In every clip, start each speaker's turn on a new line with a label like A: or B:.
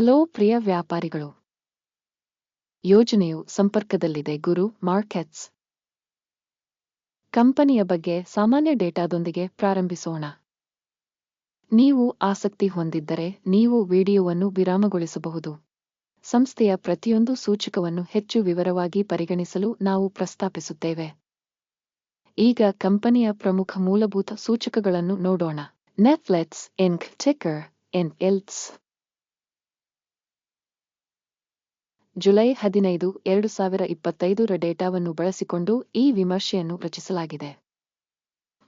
A: Hello ಪ್ರಿಯ ವ್ಯಾಪಾರಿಗಳು. ಯೋಜನೆಯು ಸಂಪರ್ಕದಲ್ಲಿದೆ ಗುರು markets. ಕಂಪನಿಯ ಬಗ್ಗೆ ಸಾಮಾನ್ಯ ಡೇಟಾದೊಂದಿಗೆ ಪ್ರಾರಂಭಿಸೋಣ. ನೀವು ಆಸಕ್ತಿ ಹೊಂದಿದ್ದರೆ ನೀವು ವಿಡಿಯೋವನ್ನು ವಿರಾಮಗೊಳಿಸಬಹುದು. ಸಂಸ್ಥೆಯ ಪ್ರತಿಯೊಂದು ಸೂಚಕವನ್ನು ಹೆಚ್ಚು ವಿವರವಾಗಿ ಪರಿಗಣಿಸಲು ನಾವು ಪ್ರಸ್ತಾಪಿಸುತ್ತೇವೆ. ಈಗ ಕಂಪನಿಯ ಪ್ರಮುಖ ಮೂಲಭೂತ ಸೂಚಕಗಳನ್ನು ನೋಡೋಣ. ನೆಫ್ಲೆಟ್ಸ್ ಎನ್ಕ್ ಟೆಕರ್ ಎನ್ ಎಲ್ಸ್ ಜುಲೈ ಹದಿನೈದು, ಎರಡು ಸಾವಿರ ಇಪ್ಪತ್ತೈದರ ಡೇಟಾವನ್ನು ಬಳಸಿಕೊಂಡು ಈ ವಿಮರ್ಶೆಯನ್ನು ರಚಿಸಲಾಗಿದೆ.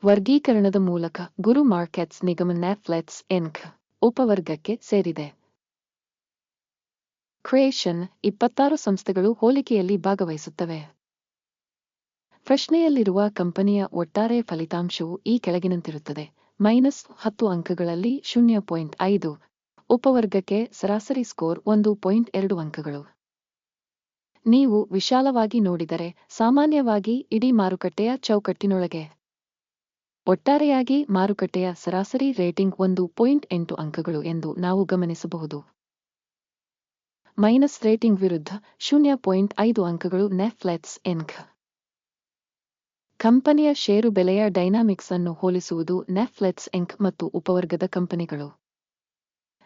A: ವರ್ಗೀಕರಣದ ಮೂಲಕ ಗುರು ಮಾರ್ಕೆಟ್ಸ್ ನಿಗಮ ನ್ಯಾಫ್ಲೆಟ್ಸ್ ಎನ್ಕ್ ಉಪವರ್ಗಕ್ಕೆ ಸೇರಿದೆ. ಕ್ರಿಯೇಷನ್ ಇಪ್ಪತ್ತಾರು ಸಂಸ್ಥೆಗಳು ಹೋಲಿಕೆಯಲ್ಲಿ ಭಾಗವಹಿಸುತ್ತವೆ. ಪ್ರಶ್ನೆಯಲ್ಲಿರುವ ಕಂಪನಿಯ ಒಟ್ಟಾರೆ ಫಲಿತಾಂಶವು ಈ ಕೆಳಗಿನಂತಿರುತ್ತದೆ. ಮೈನಸ್ ಹತ್ತು ಅಂಕಗಳಲ್ಲಿ ಶೂನ್ಯ ಪಾಯಿಂಟ್ ಐದು, ಉಪವರ್ಗಕ್ಕೆ ಸರಾಸರಿ ಸ್ಕೋರ್ ಒಂದು ಪಾಯಿಂಟ್ ಎರಡು ಅಂಕಗಳು. ನೀವು ವಿಶಾಲವಾಗಿ ನೋಡಿದರೆ ಸಾಮಾನ್ಯವಾಗಿ ಇಡೀ ಮಾರುಕಟ್ಟೆಯ ಚೌಕಟ್ಟಿನೊಳಗೆ. ಒಟ್ಟಾರೆಯಾಗಿ ಮಾರುಕಟ್ಟೆಯ ಸರಾಸರಿ ರೇಟಿಂಗ್ ಒಂದು ಪಾಯಿಂಟ್ ಎಂಟು ಅಂಕಗಳು ಎಂದು ನಾವು ಗಮನಿಸಬಹುದು. ಮೈನಸ್ ರೇಟಿಂಗ್ ವಿರುದ್ಧ ಶೂನ್ಯ ಪಾಯಿಂಟ್ ಐದು ಅಂಕಗಳು ನೆಫ್ಲೆಟ್ಸ್ ಎನ್ಕ್ ಕಂಪನಿಯ ಷೇರು ಬೆಲೆಯ ಡೈನಾಮಿಕ್ಸ್ ಅನ್ನು ಹೋಲಿಸುವುದು ನೆಫ್ಲೆಟ್ಸ್ ಎಂಕ್ ಮತ್ತು ಉಪವರ್ಗದ ಕಂಪನಿಗಳು.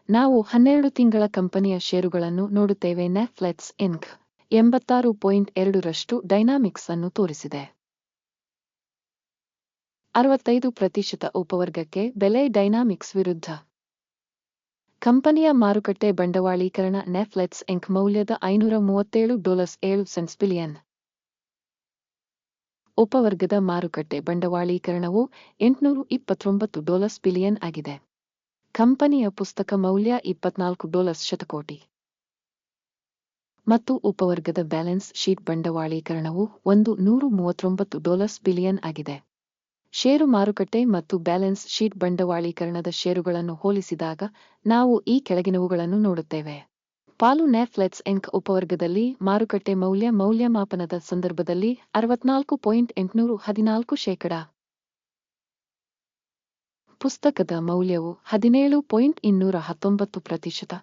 A: ನಾವು ಹನ್ನೆರಡು ತಿಂಗಳ ಕಂಪನಿಯ ಷೇರುಗಳನ್ನು ನೋಡುತ್ತೇವೆ ನೆಫ್ಲೆಟ್ಸ್ ಎನ್ಕ್ ಎಂಬತ್ತಾರು ಪಾಯಿಂಟ್ ಎರಡರಷ್ಟು ಡೈನಾಮಿಕ್ಸ್ ಅನ್ನು ತೋರಿಸಿದೆ. ಅರವತ್ತೈದು ಪ್ರತಿಶತ ಉಪವರ್ಗಕ್ಕೆ ಬೆಲೆ ಡೈನಾಮಿಕ್ಸ್ ವಿರುದ್ಧ. ಕಂಪನಿಯ ಮಾರುಕಟ್ಟೆ ಬಂಡವಾಳೀಕರಣ ನೆಫ್ಲೆಟ್ಸ್ ಎಂಕ್ ಮೌಲ್ಯದ ಐನೂರ ಮೂವತ್ತೇಳು ಡಾಲರ್ಸ್ ಏಳು ಸೆನ್ಸ್ ಬಿಲಿಯನ್. ಉಪವರ್ಗದ ಮಾರುಕಟ್ಟೆ ಬಂಡವಾಳೀಕರಣವು ಎಂಟುನೂರು ಇಪ್ಪತ್ತೊಂಬತ್ತು ಡಾಲರ್ಸ್ ಬಿಲಿಯನ್ ಆಗಿದೆ. ಕಂಪನಿಯ ಪುಸ್ತಕ ಮೌಲ್ಯ ಇಪ್ಪತ್ನಾಲ್ಕು ಡಾಲರ್ಸ್ ಶತಕೋಟಿ. ಮತ್ತು ಉಪವರ್ಗದ ಬ್ಯಾಲೆನ್ಸ್ ಶೀಟ್ ಬಂಡವಾಳೀಕರಣವು ಒಂದು ನೂರ ಮೂವತ್ತೊಂಬತ್ತು ಡಾಲರ್ಸ್ ಬಿಲಿಯನ್ ಆಗಿದೆ. ಷೇರು ಮಾರುಕಟ್ಟೆ ಮತ್ತು ಬ್ಯಾಲೆನ್ಸ್ ಶೀಟ್ ಬಂಡವಾಳೀಕರಣದ ಷೇರುಗಳನ್ನು ಹೋಲಿಸಿದಾಗ ನಾವು ಈ ಕೆಳಗಿನವುಗಳನ್ನು ನೋಡುತ್ತೇವೆ. ಪಾಲು ನೆಫ್ಲೆಟ್ಸ್ ಎಂಕ್ ಉಪವರ್ಗದಲ್ಲಿ ಮಾರುಕಟ್ಟೆ ಮೌಲ್ಯ ಮೌಲ್ಯಮಾಪನದ ಸಂದರ್ಭದಲ್ಲಿ ಅರವತ್ನಾಲ್ಕು ಪಾಯಿಂಟ್ ಎಂಟುನೂರು ಹದಿನಾಲ್ಕು ಶೇಕಡ. ಪುಸ್ತಕದ ಮೌಲ್ಯವು ಹದಿನೇಳು ಪಾಯಿಂಟ್ ಇನ್ನೂರ ಹತ್ತೊಂಬತ್ತು ಪ್ರತಿಶತ.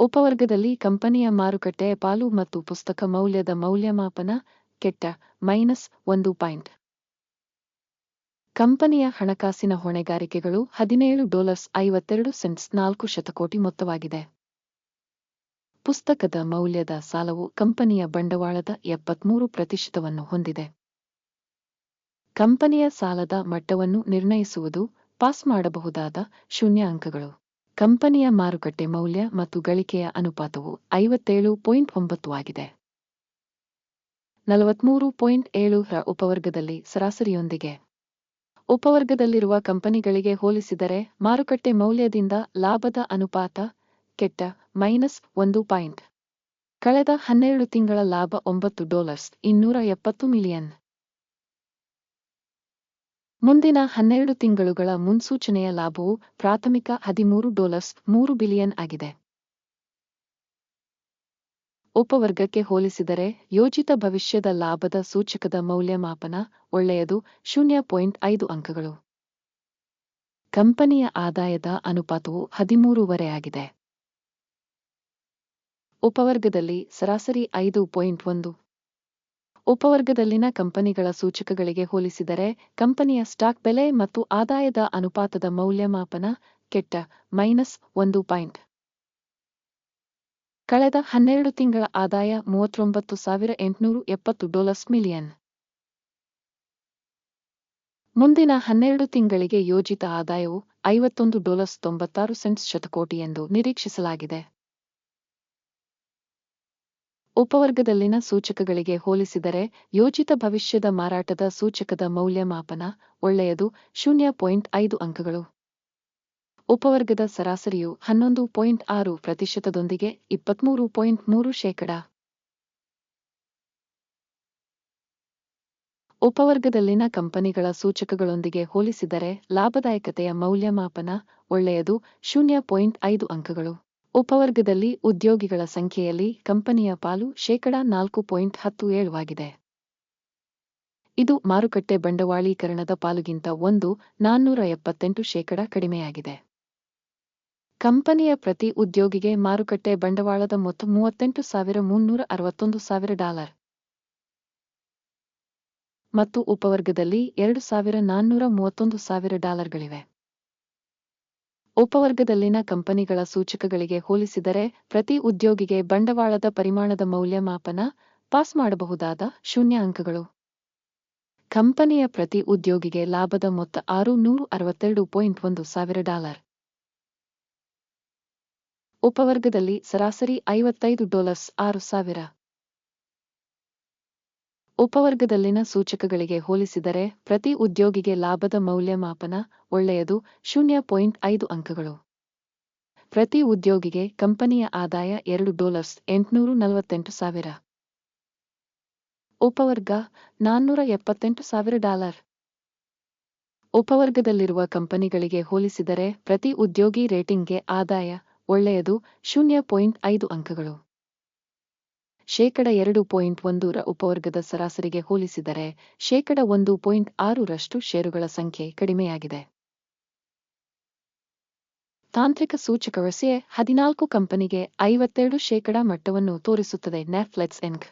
A: ಉಪವರ್ಗದಲ್ಲಿ ಕಂಪನಿಯ ಮಾರುಕಟ್ಟೆ ಪಾಲು ಮತ್ತು ಪುಸ್ತಕ ಮೌಲ್ಯದ ಮೌಲ್ಯಮಾಪನ ಕೆಟ್ಟ, ಮೈನಸ್ ಒಂದು ಪಾಯಿಂಟ್. ಕಂಪನಿಯ ಹಣಕಾಸಿನ ಹೊಣೆಗಾರಿಕೆಗಳು ಹದಿನೇಳು ಡಾಲರ್ಸ್ ಐವತ್ತೆರಡು ಸೆಂಟ್ಸ್ ನಾಲ್ಕು ಶತಕೋಟಿ ಮೊತ್ತವಾಗಿದೆ. ಪುಸ್ತಕದ ಮೌಲ್ಯದ ಸಾಲವು ಕಂಪನಿಯ ಬಂಡವಾಳದ ಎಪ್ಪತ್ಮೂರು ಪ್ರತಿಶತವನ್ನು ಹೊಂದಿದೆ. ಕಂಪನಿಯ ಸಾಲದ ಮಟ್ಟವನ್ನು ನಿರ್ಣಯಿಸುವುದು, ಪಾಸ್ ಮಾಡಬಹುದಾದ ಶೂನ್ಯ ಅಂಕಗಳು. ಕಂಪನಿಯ ಮಾರುಕಟ್ಟೆ ಮೌಲ್ಯ ಮತ್ತು ಗಳಿಕೆಯ ಅನುಪಾತವು ಐವತ್ತೇಳು ಪಾಯಿಂಟ್ ಒಂಬತ್ತು ಆಗಿದೆ. ನಲವತ್ಮೂರು ಪಾಯಿಂಟ್ ಏಳು ರ ಉಪವರ್ಗದಲ್ಲಿ ಸರಾಸರಿಯೊಂದಿಗೆ. ಉಪವರ್ಗದಲ್ಲಿರುವ ಕಂಪನಿಗಳಿಗೆ ಹೋಲಿಸಿದರೆ ಮಾರುಕಟ್ಟೆ ಮೌಲ್ಯದಿಂದ ಲಾಭದ ಅನುಪಾತ ಕೆಟ್ಟ ಮೈನಸ್ ಒಂದು ಪಾಯಿಂಟ್. ಕಳೆದ ಹನ್ನೆರಡು ತಿಂಗಳ ಲಾಭ ಒಂಬತ್ತು ಡಾಲರ್ಸ್ ಇನ್ನೂರ ಎಪ್ಪತ್ತು ಮಿಲಿಯನ್. ಮುಂದಿನ ಹನ್ನೆರಡು ತಿಂಗಳುಗಳ ಮುನ್ಸೂಚನೆಯ ಲಾಭವು ಪ್ರಾಥಮಿಕ ಹದಿಮೂರು ಡಾಲರ್ಸ್ ಮೂರು ಬಿಲಿಯನ್ ಆಗಿದೆ. ಉಪವರ್ಗಕ್ಕೆ ಹೋಲಿಸಿದರೆ ಯೋಜಿತ ಭವಿಷ್ಯದ ಲಾಭದ ಸೂಚಕದ ಮೌಲ್ಯಮಾಪನ ಒಳ್ಳೆಯದು ಶೂನ್ಯ ಪಾಯಿಂಟ್ ಐದು ಅಂಕಗಳು. ಕಂಪನಿಯ ಆದಾಯದ ಅನುಪಾತವು ಹದಿಮೂರೂವರೆ ಆಗಿದೆ. ಉಪವರ್ಗದಲ್ಲಿ ಸರಾಸರಿ ಐದು ಪಾಯಿಂಟ್ ಒಂದು ಉಪವರ್ಗದಲ್ಲಿನ ಕಂಪನಿಗಳ ಸೂಚಕಗಳಿಗೆ ಹೋಲಿಸಿದರೆ, ಕಂಪನಿಯ ಸ್ಟಾಕ್ ಬೆಲೆ ಮತ್ತು ಆದಾಯದ ಅನುಪಾತದ ಮೌಲ್ಯಮಾಪನ ಕೆಟ್ಟ, ಮೈನಸ್ ಒಂದು ಪಾಯಿಂಟ್. ಕಳೆದ ಹನ್ನೆರಡು ತಿಂಗಳ ಆದಾಯ ಮೂವತ್ತೊಂಬತ್ತು ಸಾವಿರ ಎಂಟುನೂರು ಎಪ್ಪತ್ತು ಡಾಲರ್ಸ್ ಮಿಲಿಯನ್. ಮುಂದಿನ ಹನ್ನೆರಡು ತಿಂಗಳಿಗೆ ಯೋಜಿತ ಆದಾಯವು ಐವತ್ತೊಂದು ಡಾಲರ್ಸ್ ತೊಂಬತ್ತಾರು ಸೆಂಟ್ಸ್ ಶತಕೋಟಿ ಎಂದು ನಿರೀಕ್ಷಿಸಲಾಗಿದೆ. ಉಪವರ್ಗದಲ್ಲಿನ ಸೂಚಕಗಳಿಗೆ ಹೋಲಿಸಿದರೆ ಯೋಜಿತ ಭವಿಷ್ಯದ ಮಾರಾಟದ ಸೂಚಕದ ಮೌಲ್ಯಮಾಪನ ಒಳ್ಳೆಯದು. ಶೂನ್ಯ ಪಾಯಿಂಟ್ ಐದು ಅಂಕಗಳು. ಉಪವರ್ಗದ ಸರಾಸರಿಯು ಹನ್ನೊಂದು ಪಾಯಿಂಟ್ ಆರು ಪ್ರತಿಶತದೊಂದಿಗೆ ಇಪ್ಪತ್ಮೂರು ಪಾಯಿಂಟ್ ಮೂರು ಶೇಕಡ. ಉಪವರ್ಗದಲ್ಲಿನ ಕಂಪನಿಗಳ ಸೂಚಕಗಳೊಂದಿಗೆ ಹೋಲಿಸಿದರೆ ಲಾಭದಾಯಕತೆಯ ಮೌಲ್ಯಮಾಪನ ಒಳ್ಳೆಯದು. ಶೂನ್ಯ ಪಾಯಿಂಟ್ ಐದು ಅಂಕಗಳು. ಉಪವರ್ಗದಲ್ಲಿ ಉದ್ಯೋಗಿಗಳ ಸಂಖ್ಯೆಯಲ್ಲಿ ಕಂಪನಿಯ ಪಾಲು ಶೇಕಡಾ ನಾಲ್ಕು ಪಾಯಿಂಟ್ ಹತ್ತು ಏಳು ಆಗಿದೆ. ಇದು ಮಾರುಕಟ್ಟೆ ಬಂಡವಾಳೀಕರಣದ ಪಾಲುಗಿಂತ ಒಂದು ನಾನ್ನೂರ ಎಪ್ಪತ್ತೆಂಟು ಶೇಕಡ ಕಡಿಮೆಯಾಗಿದೆ. ಕಂಪನಿಯ ಪ್ರತಿ ಉದ್ಯೋಗಿಗೆ ಮಾರುಕಟ್ಟೆ ಬಂಡವಾಳದ ಮೊತ್ತ ಮೂವತ್ತೆಂಟು ಸಾವಿರ ಮುನ್ನೂರ ಅರವತ್ತೊಂದು ಸಾವಿರ ಡಾಲರ್. ಮತ್ತು ಉಪವರ್ಗದಲ್ಲಿ ಎರಡು ಸಾವಿರ ನಾನ್ನೂರ ಮೂವತ್ತೊಂದು ಸಾವಿರ ಡಾಲರ್ಗಳಿವೆ. ಉಪವರ್ಗದಲ್ಲಿನ ಕಂಪನಿಗಳ ಸೂಚಕಗಳಿಗೆ ಹೋಲಿಸಿದರೆ ಪ್ರತಿ ಉದ್ಯೋಗಿಗೆ ಬಂಡವಾಳದ ಪರಿಮಾಣದ ಮೌಲ್ಯಮಾಪನ ಪಾಸ್ ಮಾಡಬಹುದಾದ ಶೂನ್ಯ ಅಂಕಗಳು ಕಂಪನಿಯ ಪ್ರತಿ ಉದ್ಯೋಗಿಗೆ ಲಾಭದ ಮೊತ್ತ ಆರು ನೂರು ಅರವತ್ತೆರಡು ಪಾಯಿಂಟ್ ಒಂದು ಸಾವಿರ ಡಾಲರ್. ಉಪವರ್ಗದಲ್ಲಿ ಸರಾಸರಿ ಐವತ್ತೈದು ಡಾಲರ್ಸ್ ಆರು ಸಾವಿರ. ಉಪವರ್ಗದಲ್ಲಿನ ಸೂಚಕಗಳಿಗೆ ಹೋಲಿಸಿದರೆ ಪ್ರತಿ ಉದ್ಯೋಗಿಗೆ ಲಾಭದ ಮೌಲ್ಯಮಾಪನ ಒಳ್ಳೆಯದು, ಶೂನ್ಯ ಪಾಯಿಂಟ್ ಐದು ಅಂಕಗಳು. ಪ್ರತಿ ಉದ್ಯೋಗಿಗೆ ಕಂಪನಿಯ ಆದಾಯ ಎರಡು ಡಾಲರ್ಸ್ ಎಂಟುನೂರು ನಲವತ್ತೆಂಟು ಸಾವಿರ. ಉಪವರ್ಗ ನಾನ್ನೂರ ಎಪ್ಪತ್ತೆಂಟು ಸಾವಿರ ಡಾಲರ್. ಉಪವರ್ಗದಲ್ಲಿರುವ ಕಂಪನಿಗಳಿಗೆ ಹೋಲಿಸಿದರೆ ಪ್ರತಿ ಉದ್ಯೋಗಿ ರೇಟಿಂಗ್ಗೆ ಆದಾಯ ಒಳ್ಳೆಯದು, ಶೂನ್ಯ ಪಾಯಿಂಟ್ ಐದು ಅಂಕಗಳು. ಶೇಕಡ ಎರಡು ಪಾಯಿಂಟ್ ಒಂದೂರ ಉಪವರ್ಗದ ಸರಾಸರಿಗೆ ಹೋಲಿಸಿದರೆ ಶೇಕಡ ಒಂದು ಪಾಯಿಂಟ್ ಆರರಷ್ಟು ಷೇರುಗಳ ಸಂಖ್ಯೆ ಕಡಿಮೆಯಾಗಿದೆ. ತಾಂತ್ರಿಕ ಸೂಚಕವಸೆ ಹದಿನಾಲ್ಕು ಕಂಪನಿಗೆ ಐವತ್ತೆರಡು ಶೇಕಡ ಮಟ್ಟವನ್ನು ತೋರಿಸುತ್ತದೆ ನೆಟ್ಫ್ಲೆಕ್ಸ್ ಎನ್ಕ್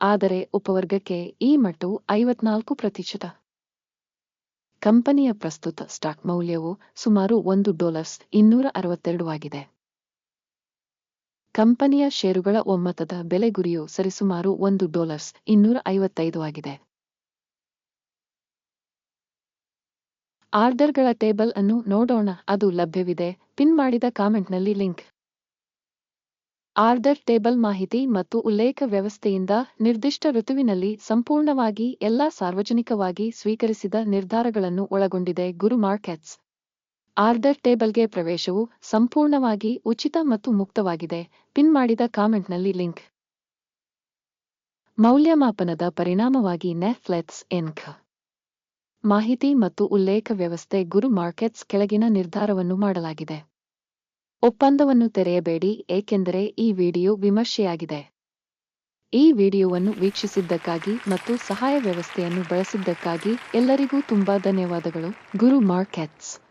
A: ಆದರೆ ಉಪವರ್ಗಕ್ಕೆ ಈ ಮಟ್ಟವು ಐವತ್ನಾಲ್ಕು ಪ್ರತಿಶತ. ಕಂಪನಿಯ ಪ್ರಸ್ತುತ ಸ್ಟಾಕ್ ಮೌಲ್ಯವು ಸುಮಾರು ಒಂದು ಡಾಲರ್ಸ್ ಇನ್ನೂರ ಅರವತ್ತೆರಡು ಆಗಿದೆ. ಕಂಪನಿಯ ಷೇರುಗಳ ಒಮ್ಮತದ ಬೆಲೆ ಗುರಿಯು ಸರಿಸುಮಾರು ಒಂದು ಡಾಲರ್ಸ್ ಇನ್ನೂರ ಐವತ್ತೈದು ಆಗಿದೆ. ಆರ್ಡರ್ಗಳ ಟೇಬಲ್ ಅನ್ನು ನೋಡೋಣ, ಅದು ಲಭ್ಯವಿದೆ. ಪಿನ್ ಮಾಡಿದ ಕಾಮೆಂಟ್ನಲ್ಲಿ ಲಿಂಕ್. ಆರ್ಡರ್ ಟೇಬಲ್ ಮಾಹಿತಿ ಮತ್ತು ಉಲ್ಲೇಖ ವ್ಯವಸ್ಥೆಯಿಂದ ನಿರ್ದಿಷ್ಟ ಋತುವಿನಲ್ಲಿ ಸಂಪೂರ್ಣವಾಗಿ ಎಲ್ಲಾ ಸಾರ್ವಜನಿಕವಾಗಿ ಸ್ವೀಕರಿಸಿದ ನಿರ್ಧಾರಗಳನ್ನು ಒಳಗೊಂಡಿದೆ ಗುರು ಮಾರ್ಕೆಟ್ಸ್. ಆರ್ಡರ್ ಟೇಬಲ್ಗೆ ಪ್ರವೇಶವು ಸಂಪೂರ್ಣವಾಗಿ ಉಚಿತ ಮತ್ತು ಮುಕ್ತವಾಗಿದೆ. ಪಿನ್ ಮಾಡಿದ ಕಾಮೆಂಟ್ನಲ್ಲಿ ಲಿಂಕ್. ಮೌಲ್ಯಮಾಪನದ ಪರಿಣಾಮವಾಗಿ ನೆಫ್ಲೆಟ್ಸ್ ಎನ್ಕ್ ಮಾಹಿತಿ ಮತ್ತು ಉಲ್ಲೇಖ ವ್ಯವಸ್ಥೆ ಗುರು ಮಾರ್ಕೆಟ್ಸ್ ಕೆಳಗಿನ ನಿರ್ಧಾರವನ್ನು ಮಾಡಲಾಗಿದೆ. ಒಪ್ಪಂದವನ್ನು ತೆರೆಯಬೇಡಿ, ಏಕೆಂದರೆ ಈ ವಿಡಿಯೋ ವಿಮರ್ಶೆಯಾಗಿದೆ. ಈ ವಿಡಿಯೋವನ್ನು ವೀಕ್ಷಿಸಿದ್ದಕ್ಕಾಗಿ ಮತ್ತು ಸಹಾಯ ವ್ಯವಸ್ಥೆಯನ್ನು ಬಳಸಿದ್ದಕ್ಕಾಗಿ ಎಲ್ಲರಿಗೂ ತುಂಬಾ ಧನ್ಯವಾದಗಳು. ಗುರು ಮಾರ್ಕೆಟ್ಸ್.